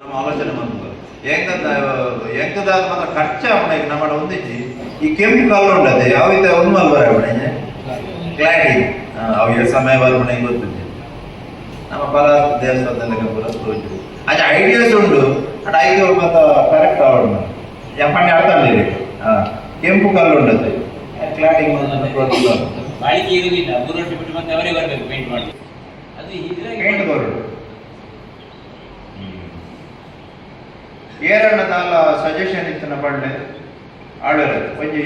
ನಮ್ಮ ಆಲೋಚನೆ ಬಂತು. ಹೆಂಗದಾದ ಮಾತ್ರ ಖರ್ಚ ಅವನಿಗೆ ನಮ್ಮ ಒಂದಿಚ್ಚಿ ಈ ಕೆಂಪು ಕಾಲು ಉಂಟದೆ ಯಾವ ಇತ್ತ ಒಂದು ಮಲ್ ಬರ ಅವನಿಗೆ ಕ್ಲಾಡಿ ಅವಿಗೆ ಸಮಯ ಬರ ಮನೆಗೆ ಗೊತ್ತಿದೆ ನಮ್ಮ ಫಲ ದೇವಸ್ಥಾನದಲ್ಲಿ ಪೂರ ತೋಜು ಅದು ಐಡಿಯಾಸ್ ಉಂಡು ಅದು ಐದು ಮತ್ತು ಕರೆಕ್ಟ್ ಅವಳು ಎಪ್ಪಣ್ಣೆ ಅರ್ಥ ಕೆಂಪು ಕಲ್ಲು ಉಂಟದೆ ಕ್ಲಾರಿಟಿ ಬಾಳಿಕೆ ಇರುವುದಿಲ್ಲ. ಮೂರು ವರ್ಷ ಬಿಟ್ಟು ಮತ್ತೆ ಅವರೇ ಬರಬೇಕು ಪೇಂಟ್ ಮಾಡಿ ಅದು ಇದ್ರಾಗೆ ಪೇಂಟ್ ಬರೋದು ಏರಣ್ಣ ತಾಲ ಸಜೆಷನ್ ಇತ್ತು ಪಂಡೆ ಆಳ್ವೇರೆ, ಒಂಜಿ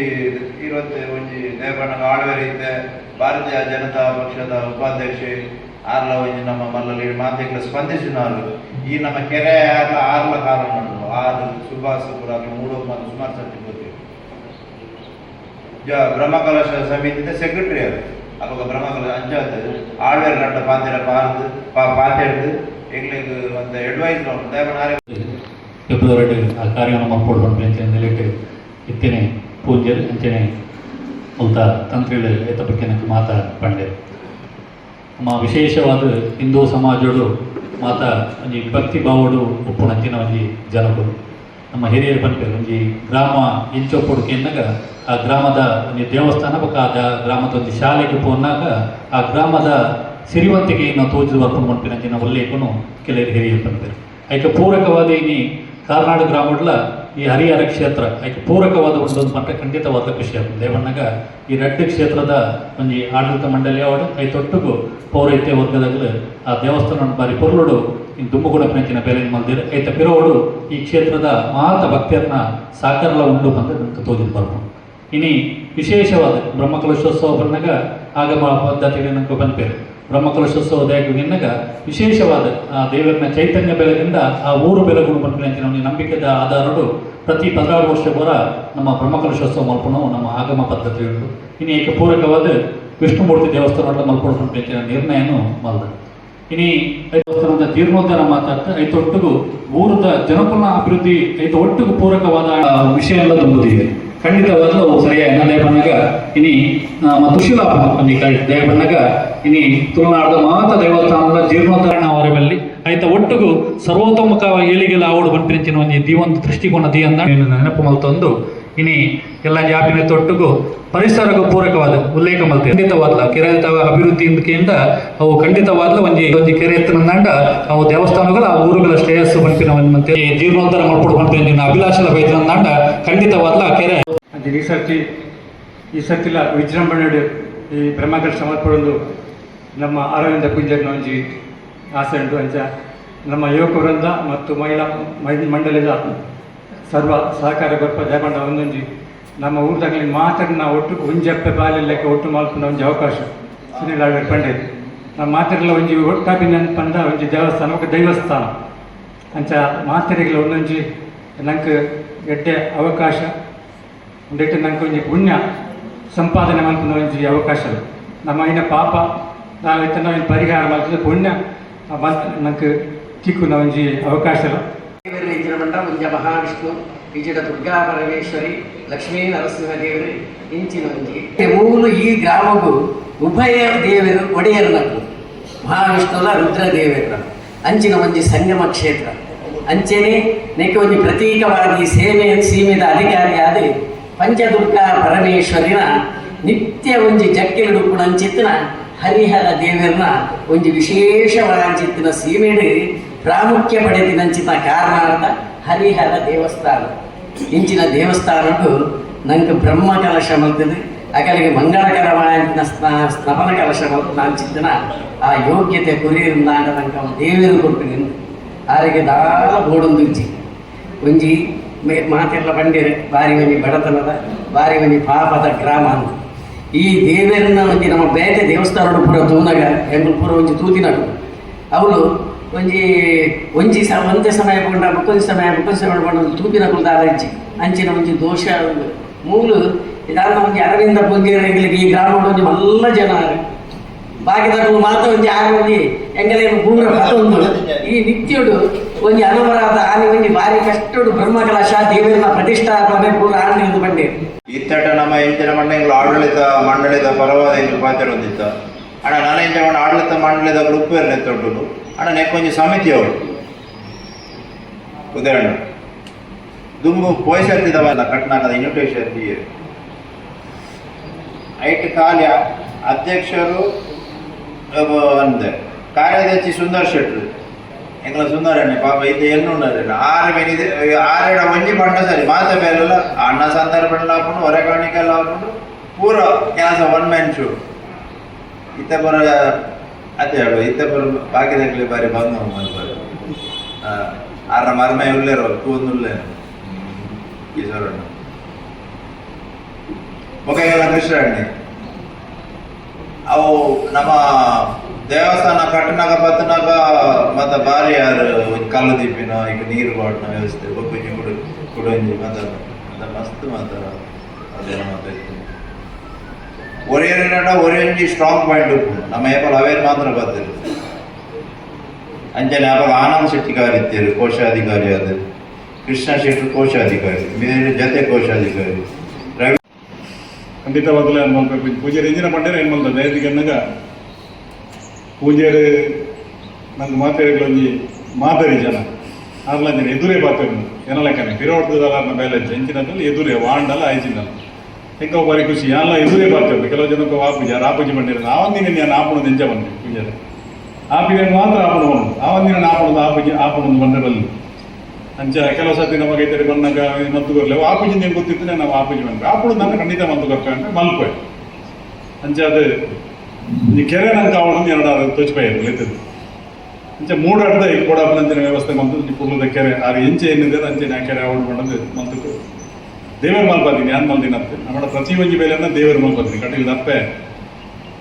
ಇರುವತ್ತೆ ಒಂಜಿ ದೇವಣ್ಣಗ ಆಳ್ವೇರೆ ಭಾರತೀಯ ಜನತಾ ಪಕ್ಷದ ಉಪಾಧ್ಯಕ್ಷೆ ಆರ್ಲ ಒಂಜಿ ನಮ್ಮ ಮಲ್ಲಲ್ಲಿ ಮಾತೆಗಳ ಸ್ಪಂದಿಸಿನಾರು ಈ ನಮ್ಮ ಕೆರೆ ಆರ್ಲ ಆರ್ಲ ಕಾರಣ ಆರು ಸುಭಾಸಪುರ ಮೂಡು ಮತ್ತು ಸುಮಾರು ಸರ್ತಿ ಗೊತ್ತಿದೆ ಜ ಬ್ರಹ್ಮಕಲಶ ಸಮಿತಿದ ಸೆಕ್ರೆಟರಿ ಅದು. ಅವಾಗ ಬ್ರಹ್ಮಕಲಶ ಅಂಚಾತ್ ಆಳ್ವೇರ್ ರಟ್ಟ ಪಾಂತಿರ ಪಾರ್ದು ಪಾತೆಡ್ದು எங்களுக்கு அந்த அட்வைஸ் தேவனாரே ಫೆಬ್ರವರಿ ಆ ಕಾರ್ಯವನ್ನು ಮಾಡ್ಕೊಡ್ಬಂಡು ಅಂತ ಹೇಳಿಟ್ಟು ಇತ್ತೇನೆ ಪೂಜೆ ಅಂಚನೆ ಅಂತ ತಂತ್ರಿಗಳು ಏತ ಬಗ್ಗೆ ನನಗೆ ಮಾತಾ ಪಂಡೆ ನಮ್ಮ ವಿಶೇಷವಾದ ಹಿಂದೂ ಸಮಾಜಗಳು ಮಾತ ಒಂಜಿ ಭಕ್ತಿ ಭಾವಡು ಉಪ್ಪುನಂಚಿನ ಒಂಜಿ ಜನಗಳು ನಮ್ಮ ಹಿರಿಯರು ಬಂದ ಒಂಜಿ ಗ್ರಾಮ ಇಂಚೊಪ್ಪುಡುಕೆ ಎನ್ನಾಗ ಆ ಗ್ರಾಮದ ಒಂದು ದೇವಸ್ಥಾನ ಬಕ್ಕ ಗ್ರಾಮದ ಒಂದು ಶಾಲೆಗೆ ಪೋನಾಗ ಆ ಗ್ರಾಮದ ಸಿರಿವಂತಿಕೆಯನ್ನು ತೋಜು ಬರ್ಕೊಂಡು ಅಂಚಿನ ಒಳ್ಳೆಯಕ್ಕೂ ಕೆಲವರು ಹಿರಿಯರು ಬಂದಿದ್ದಾರೆ ಅದಕ್ಕೆ ಪೂರಕವಾದ ಇನಿ ಕಾರ್ನಾಡು ಗ್ರಾಮಡ್ಲ ಈ ಹರಿಹರ ಕ್ಷೇತ್ರ ಅದಕ್ಕೆ ಪೂರಕವಾದ ಒಂದೊಂದು ಮಟ್ಟ ಖಂಡಿತವಾದ ಖುಷಿ ಆಗ್ತದೆ ದೇವಣ್ಣಗ ಈ ರೆಡ್ಡು ಕ್ಷೇತ್ರದ ಒಂದು ಆಡಳಿತ ಮಂಡಳಿ ಅವಡು ಐತೊಟ್ಟಿಗೂ ಪೌರೈತ್ಯ ವರ್ಗದಾಗಲು ಆ ದೇವಸ್ಥಾನ ಬಾರಿ ಪೊರ್ಲುಡು ಇನ್ನು ದುಮ್ಮಗುಡ ಪ್ರಂಚಿನ ಬೆಲೆ ಮಲ್ದಿರ ಐತ ಪಿರೋಡು ಈ ಕ್ಷೇತ್ರದ ಮಾತ ಭಕ್ತಿಯನ್ನ ಸಾಕರ್ಲ ಉಂಡು ಬಂದು ನನಗೆ ತೋಜಿದ್ ಬರ್ಬೋದು ಇನಿ ವಿಶೇಷವಾದ ಬ್ರಹ್ಮಕಲಶೋತ್ಸವ ಬಂದಾಗ ಆಗಮ ಪದ್ಧತಿಗೆ ನನಗೆ ಬಂದ್ಪೇರು. ಬ್ರಹ್ಮಕಲಶೋತ್ಸವ ನಿನ್ನಗ ವಿಶೇಷವಾದ ಆ ದೇವರನ್ನ ಚೈತನ್ಯ ಬೆಲೆಯಿಂದ ಆ ಊರು ಬೆಲೆಗಳು ಬಂದಿದೆ ನಮಗೆ ನಂಬಿಕೆದ ಆಧಾರರು ಪ್ರತಿ ಪದಾರು ವರ್ಷ ಬರ ನಮ್ಮ ಬ್ರಹ್ಮಕಲಶೋತ್ಸವ ಮಲ್ಪಣವು ನಮ್ಮ ಆಗಮ ಪದ್ಧತಿ ಉಂಟು ಇನ್ನು ಏಕೆ ಪೂರಕವಾದ ವಿಷ್ಣುಮೂರ್ತಿ ದೇವಸ್ಥಾನ ಮಲ್ಕೊಂಡು ನಿರ್ಣಯನು ಮಲ್ದ. ಇನಿ ದೇವಸ್ಥಾನದ ಜೀರ್ಣೋದ್ಧಾರ ಮಾತಾಡ್ತಾ ಐತೊಟ್ಟಿಗೂ ಊರದ ಜನಪುನ ಅಭಿವೃದ್ಧಿ ಐತ ಒಟ್ಟಿಗೂ ಪೂರಕವಾದ ವಿಷಯ ಎಲ್ಲ ತುಂಬುತ್ತಿದೆ ಖಂಡಿತವಾಗ್ಲೂ ಸರಿಯಾಗಿ ದೇವಣ್ಣಗ ಇನಿ ನಮ್ಮ ತುಶಿಲಾಪ ದಯಪಣ್ಣಗ ಇನಿ ತುಳುನಾಡದ ಮಾತ ದೇವಸ್ಥಾನದ ಜೀರ್ಣೋದ್ಧಾರಣ ಅವರಲ್ಲಿ ಆಯ್ತ ಒಟ್ಟಿಗೂ ಸರ್ವತೋಮುಖ ಏಳಿಗೆಲ್ಲ ಅವಳು ಬಂಪಿಂಚಿನ ಒಂದು ದೀವಂತ ದೃಷ್ಟಿಕೋನ ದಿ ಅಂದ ನೆನಪು ಮಲ್ತೊಂದು ಇನಿ ಎಲ್ಲ ಜಾಪಿನ ತೊಟ್ಟಿಗೂ ಪರಿಸರಕ್ಕೂ ಪೂರಕವಾದ ಉಲ್ಲೇಖ ಮಲ್ತೆ ಖಂಡಿತವಾದ್ಲ ಕೆರೆ ಅಭಿವೃದ್ಧಿಯಿಂದ ಅವು ಖಂಡಿತವಾದ್ಲ ಒಂಜಿ ಒಂಜಿ ಕೆರೆ ನಂಡ ಅವು ದೇವಸ್ಥಾನಗಳ, ಆ ಊರುಗಳ ಶ್ರೇಯಸ್ಸು ಬಂಪಿನ ಒಂದು ಮಂತೆ. ಈ ಜೀರ್ಣೋದ್ಧಾರ ಮಾಡ್ಕೊಡು ಬಂಪಿನ ಅಭಿಲಾಷಲ ನಂಡ ಖಂಡಿತವಾದ್ಲ ಕೆರೆ. ಅದು ಈ ಸರ್ತಿ, ಈ ಸರ್ತಿಲ ವಿಜೃಂಭಣೆ ಈ ಬ್ರಹ್ಮಕಲ್ ಸಮರ್ಪಣದು ನಮ್ಮ ಅರವಿಂದ ಕುಂಜರ್ನ ಒಂಜಿ ಆಸೆ ಉಂಟು ಅಂಚ. ನಮ್ಮ ಯುವಕ ವೃಂದ ಮತ್ತು ಮಹಿಳಾ ಮಹಿ- ಮಂಡಲದ ಸರ್ವ ಸಹಕಾರ ಬರ್ಪ ದೇಪಂಡ ಒಂದೊಂಜಿ ನಮ್ಮ ಊರ್ದಾಗಲಿ ಮಾತ್ರ ನಾವು ಒಟ್ಟು ಹುಂಜಪ್ಪೆ ಬಾಲಿಲ್ಲಕ್ಕೆ ಒಟ್ಟು ಮಲ್ಪುನ ಒಂಜಿ ಅವಕಾಶ. ಸುನೀಲ್ ಆಳ್ವೇರ್ ಪಂಡೆ ನಮ್ಮ ಮಾತೆರ್ಲ ಒಂಜಿ ಒಟ್ಟಾಪಿ ನೆನಪಂದ ಒಂಜಿ ದೇವಸ್ಥಾನ ಒಂದು ದೈವಸ್ಥಾನ. ಅಂಚ ಮಾತೆರೆಗಳ ಒಂದೊಂಜಿ ನಂಗೆ ಎಡ್ಡೆ ಅವಕಾಶ ಉಂಡೆಟ್ಟು ನಂಗೆ ಒಂಜಿ ಪುಣ್ಯ ಸಂಪಾದನೆ ಮಾಡ್ಕೊಂಡು ಒಂಜಿ ಅವಕಾಶ. ನಮ್ಮ ಐನ ಪಾಪ, ನಾವು ಇತ್ತ ನಾವು ಪರಿಹಾರ ಮಾಡ್ತದೆ ಪುಣ್ಯ ನಂಗೆ ತಿಕ್ಕುನ ಒಂಜಿ ಅವಕಾಶ. ದೇವರು ಮಂಡ ಮುಂಜ ಮಹಾವಿಷ್ಣು ಈಜಿಡ ದುರ್ಗಾ ಪರಮೇಶ್ವರಿ ಲಕ್ಷ್ಮೀ ನರಸಿಂಹದೇವರು ಇಂಚಿನ ಒಂಜಿ ಮೂಲು ಈ ಗ್ರಾಮವು ಉಭಯ ದೇವರು ಒಡೆಯರನಕು ಮಹಾವಿಷ್ಣುಲ ರುದ್ರದೇವರ ಅಂಚಿನ ಒಂಜಿ ಸಂಗಮ ಕ್ಷೇತ್ರ. ಅಂಚೆನೆ ನೆಕ್ಕೆ ಒಂಜಿ ಪ್ರತೀಕವಾಗಿ ಸೇವೆ ಸೀಮಿತ ಅಧಿಕಾರಿಯಾದ ಪಂಚದುರ್ಗಾ ಪರಮೇಶ್ವರಿನ ನಿತ್ಯ ಒಂಜಿ ಜಕ್ಕೆಲು ಅಂಚಿತ್ತಿನ ಹರಿಹರ ದೇವರನ್ನ ಒಂಜಿ ವಿಶೇಷವಾಂಚಿತ್ತಿನ ಸೀಮೆಡು ಪ್ರಾಮುಖ್ಯ ಪಡೆದಿನಂಚಿನ ಕಾರಣಾರ್ಥ ಹರಿಹರ ದೇವಸ್ಥಾನ ಇಂಚಿನ ದೇವಸ್ಥಾನಕ್ಕೂ ನಂಗೆ ಬ್ರಹ್ಮ ಕಲಶ ಮಲ್ತದೆ ಅಕಲಿಗೆ ಮಂಗಳಕರವಾದ ಸ್ನಪನ ಕಲಶ ಮಲ್ತು ನಾಂಚಿತ್ತಿನ ಆ ಯೋಗ್ಯತೆ ಕುರಿಯಿಂದಾಂಡ ನಂಗೆ ದೇವರು ಕೊಟ್ಟು ನಿಂತು ಆರಿಗೆ ದಾಳ ಬೋಡೊಂದು ಇಜ್ಜಿ ಒಂಜಿ ಮೇ- ಮಾತೆಲ್ಲ ಬಂದಿರೆ ಬಾರಿ ಒಂಜಿ ಬಡತನದ ಬಾರಿ ಒಂಜಿ ಪಾಪದ ಗ್ರಾಮ ಅಂತ ಈ ದೇವರನ್ನ ಒಂಜಿ ನಮ್ಮ ಬೇತೆ ದೇವಸ್ಥಾನ ಪೂರ ತೂನಗ ಎಂಬುದು ಪೂರ ಒಂಜಿ ತೂತಿನಡು ಅವಳು ಒಂಜಿ ಒಂಜಿ ಸ, ಒಂದೇ ಸಮಯ ಕೊಂಡ ಮಕ್ಕಳ ಸಮಯ ಮಕ್ಕಳ ಸಮಯ ಕೊಂಡ ತೂಪಿನ ಕುಲ್ದಾದ ಇಜ್ಜಿ ಅಂಚಿನ ಒಂಜಿ ದೋಷ ಮೂಲು ಇದಾದ ಒಂಜಿ ಅರವಿಂದ ಪೊಂದಿರಿಗೆ ಈ ಗ್ರಾಮದ ಒಂಜಿ ಮಲ್ಲ ಜನ ಬಾಕಿದಗಳು ಮಾತ್ರ ಒಂಜಿ ಆಗ ಒಂಜಿ ಎಂಗಲೇ ಪೂರ ಪತೊಂದು ಈ ನಿತ್ಯುಡು ಒಂಜಿ ಅನುಮರಾದ ಆನೆ ಒಂಜಿ ಬಾರಿ ಕಷ್ಟಡು ಬ್ರಹ್ಮಕಲಶ ದೇವರನ್ನ ಪ್ರತಿಷ್ಠಾಪನೆ ಪೂರ ಎಂದು ಬಂದೆ. ಇತ್ತಟ ನಮ್ಮ ಇಂಚಿನ ಮಂಡಳಿಗಳ ಆಡಳಿತ ಮಂಡಳಿದ ಪರವಾದ ಎಂದು ಹೊಂದಿತ್ತ. ಅಣ್ಣ ನಾನು ಇಂಚ ಆಡಳಿತ ಮಂಡಳಿದ ಗ್ರೂಪ್ ಎತ್ತೊಟ್ಟು ಅಣ್ಣ ನೆಕ್ಕೊಂಜಿ ಸಮಿತಿ ಅವರು ಉದಾಹರಣೆ ದುಂಬು ಪೋಷಿಸಿದವಲ್ಲ ಕಟ್ನಾಕದ ಇನ್ವಿಟೇಷನ್ ಐಟ್ ಕಾಲ್ಯ ಅಧ್ಯಕ್ಷರು ಅಹ್, ಅಂದೆ ಕಾರ್ಯದರ್ಶಿ ಸುಂದರ್ ಶೆಟ್ರು ಎಂಗ್ಲ ಸುಂದರಣ್ಣ ಪಾಪ ಇದು ಎನ್ನುಂಡಲ್ಲ ಆರು ಬೆನಿದೆ ಆರೆಡ ಒಂಜಿ ಪಂಡ ಸರಿ ಮಾತ ಬೇರೆಲ್ಲ ಅಣ್ಣ ಸಂದರ್ಭ ಹಾಕೊಂಡು ಹೊರ ಕಾಣಿಕೆಲ್ಲ ಹಾಕೊಂಡು ಪೂರ ಕೆಲಸ ಒನ್ ಮ್ಯಾನ್ ಶೋ ಇತ್ತ ಬರ ಅದೇ ಹೇಳು ಇತ್ತ ಬರ ಬಾಕಿದಾಗಲಿ ಬಾರಿ ಬಂದು ಮಲ್ಬಾರಿ ಆರ ಮರ್ಮೆ ಉಳ್ಳೇರು ತೂಂದು ಉಳ್ಳೇನು ಈಶ್ವರಣ್ಣ ಮುಖಗೆಲ್ಲ ಕೃಷ್ಣಣ್ಣಿ ಅವು ನಮ್ಮ ದೇವಸ್ಥಾನ ಕಟ್ಟನಾಗ, ಬತ್ತನಾಗ, ಮತ್ತ ಬಾರಿ ಯಾರು ಕಲ್ಲು ದಿಪ್ಪಿನ ಈಗ ನೀರು ಬಾಟ್ನ ವ್ಯವಸ್ಥೆ ಒಬ್ಬಕ್ಕೆ ಕುಡು ಕುಡಂಜಿ ಮತ್ತ ಮಸ್ತ್ ಮಾತ ಅದೆಲ್ಲ ಮಾತಾಡ್ತೀನಿ. ಒರಿಯಂಡ ಒರಿಯಂಜಿ ಸ್ಟ್ರಾಂಗ್ ಪಾಯಿಂಟ್ ನಮ್ಮ ಏಪಲ್ ಅವೇರ್ ಮಾತ್ರ ಬರ್ತಿರು ಅಂಜನೆ ಅವಾಗ ಆನಂದ್ ಶೆಟ್ಟಿಗಾರ್ ಕೋಶ ಕೋಶಾಧಿಕಾರಿ ಅದು ಕೃಷ್ಣ ಶೆಟ್ಟಿ ಕೋಶಾಧಿಕಾರಿ ಬೇರೆ ಜೊತೆ ಕೋಶಾಧಿಕಾರಿ. ರವಿ ಖಂಡಿತವಾಗಲೂ ಏನು ಮಾಡಬೇಕು ಪೂಜೆ ಎಂಜಿನ ಪಂಡೇರ ಏನು ಮಾಡ್ತಾರೆ ದಯದಿಗೆ ಅನ್ನಗ ಪೂಜಾರಿ ನಂಗೆ ಮಾತಾಡಿಗಳೊಂಜಿ ಮಾದರಿ ಜನ. ಆರ್ಲ ಎದುರೇ ಎದುರೇ ಏನಲ್ಲ ಕಣೆ ಬಿರೋಡ್ದಲ್ಲ ಬೇಲೆ ಎಂಚಿನದಲ್ಲಿ ಎದುರೇ ವಾಂಡಲ್ಲ ಐಜಿನಲ್ಲ. ಹೆಂಗ ಬಾರಿ ಖುಷಿ ಎಲ್ಲ ಎದುರೇ ಬಾತೇವೆ ಕೆಲವು ಜನಕ್ಕೆ ವಾಪೂಜ ರಾಪೂಜಿ ಬಂದಿರ ಆವಂದಿನ ನಾನು ಆಪಣ ನೆಂಜ ಬಂದೆ ಪೂಜೆ ಆಪಿನ ಮಾತ್ರ ಆಪಣ ಬಂದು. ಆವಂದಿನ ಆ ಆಪೂಜಿ ಬಂದ್ರೆ ಬಂದಿರಲ್ಲ. ಅಂಚ ಕೆಲವು ಸರ್ತಿ ನಮಗೆ ಇದ್ದರೆ ಬಂದಾಗ ಮದ್ದು ಆ ಆಪುಜಿ ನಿಮ್ಗೆ ಗೊತ್ತಿದ್ರೆ ನಾವು ಆಪುಜಿ ಬಂದ್ವಿ. ಆಪುಡು ನಾನು ಖಂಡಿತ ಮದ್ದು ಬರ್ಕ ಅಂದ್ರೆ ಮಲ್ಪೆ. ಅಂಚ ಅದು, ಈ ಕೆರೆ ನಂಗೆ ಅವಳನ್ನು ಎರಡು ತೋಚ್ಪಾಯಿ ಲೆತ್ತದು ಅಂಚೆ ಮೂಡು ಅಡ್ಡ ಈ ಕೋಡಾಪನಂಚಿನ ವ್ಯವಸ್ಥೆ ಮಂತು ಈ ಪುರ್ಲದ ಕೆರೆ ಆರು ಎಂಚೆ ಏನಿದೆ ಅಂಚೆ ನಾ ಕೆರೆ ಅವಳು ಮಾಡೋದು ಮಂತಕ್ಕೆ ದೇವರ ಮಲ್ಪದೀನಿ ಯಾನ್ ಮಲ್ದಿನ ಅಂತ ನಮ್ಮ ಪ್ರತಿ ಒಂಜಿ ಬೇಲೆನ ದೇವರ ಮಲ್ಪದೀನಿ ಕಟೀಲ್ ದಪ್ಪೆ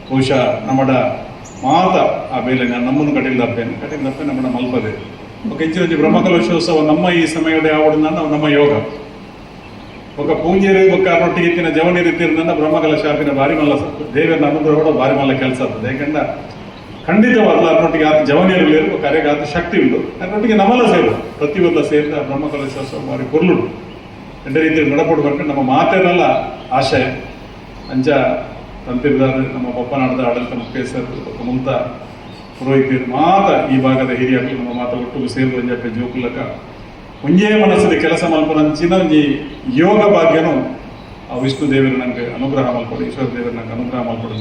ಬಹುಶಃ ನಮ್ಮ ಮಾತ ಆ ಬೇಲೆ ನಾನು ನಮ್ಮನ್ನು ಕಟೀಲ್ ದಪ್ಪೆ ಕಟೀಲ್ ದಪ್ಪೆ ನಮ್ಮ ಮಲ್ಪದೆ ఒక ఇంచుమించు బ్రహ్మకలోత్సవం ನಮ್ಮ ಈ ಸಮಯದ ಯಾವಡನ್ನ ನಮ್ಮ ಯೋಗ ఒక ಪೂಂಜೇರಿ ಬೊಕ್ಕ ರೊಟ್ಟಿಗೆ ಇತ್ತಿನ ಜವನಿ ರೀತಿಯಿಂದ ಬ್ರಹ್ಮಕಲ ಶಾಪಿನ ಬಾರಿ ಮಲ್ಲ ದೇವರ ಅನುಗ್ರಹ ಕೂಡ ಬಾರಿ ಮಲ್ಲ ಕೆಲಸ ಆಗ್ತದೆ ಯಾಕಂದ್ರೆ ಖಂಡಿತವಾಗ್ಲ ಅದರೊಟ್ಟಿಗೆ ಆತ ಜವನಿಯಲ್ಲಿ ಇರುವ ಕಾರ್ಯಕ್ಕೆ ಆತ ಶಕ್ತಿ ಉಂಟು ಅದರೊಟ್ಟಿಗೆ ನಮ್ಮಲ್ಲ ಸೇರು ಪ್ರತಿಯೊಂದ ಸೇರಿದ ಬ್ರಹ್ಮಕಲಶೋತ್ಸವ ಬಾರಿ ಪೊರ್ಲುಡು ಎಂಡ ರೀತಿಯಲ್ಲಿ ನಡಪಡ್ಬೇಕು ನಮ್ಮ ಮಾತೇನಲ್ಲ ಆಶಯ ಅಂಚ ತಂತಿರ್ದಾರ ನಮ್ಮ ಪಪ್ಪನಾಡದ ಆಡಳಿತ ಮುಖ್ಯಸ್ಥರು ಮುಂತ ಪುರೋಹಿತರು ಮಾತ ಈ ಭಾಗದ ಹಿರಿಯ ನಮ್ಮ ಮಾತ ಒಟ್ಟು ಸೇರ್ದು ಅಂಜಪ್ಪೆ ಜೋಕುಲಕ ಒಂಜೇ ಮನಸ್ಸಿನ ಕೆಲಸ ಮಲ್ಪನಂಚಿನ ಈ ಯೋಗ ಭಾಗ್ಯನು ಆ ವಿಷ್ಣು ದೇವರು ನನಗೆ ಅನುಗ್ರಹ ಮಲ್ಪಡು, ಈಶ್ವರ ದೇವರು ನನಗೆ ಅನುಗ್ರಹ ಮಲ್ಪಡು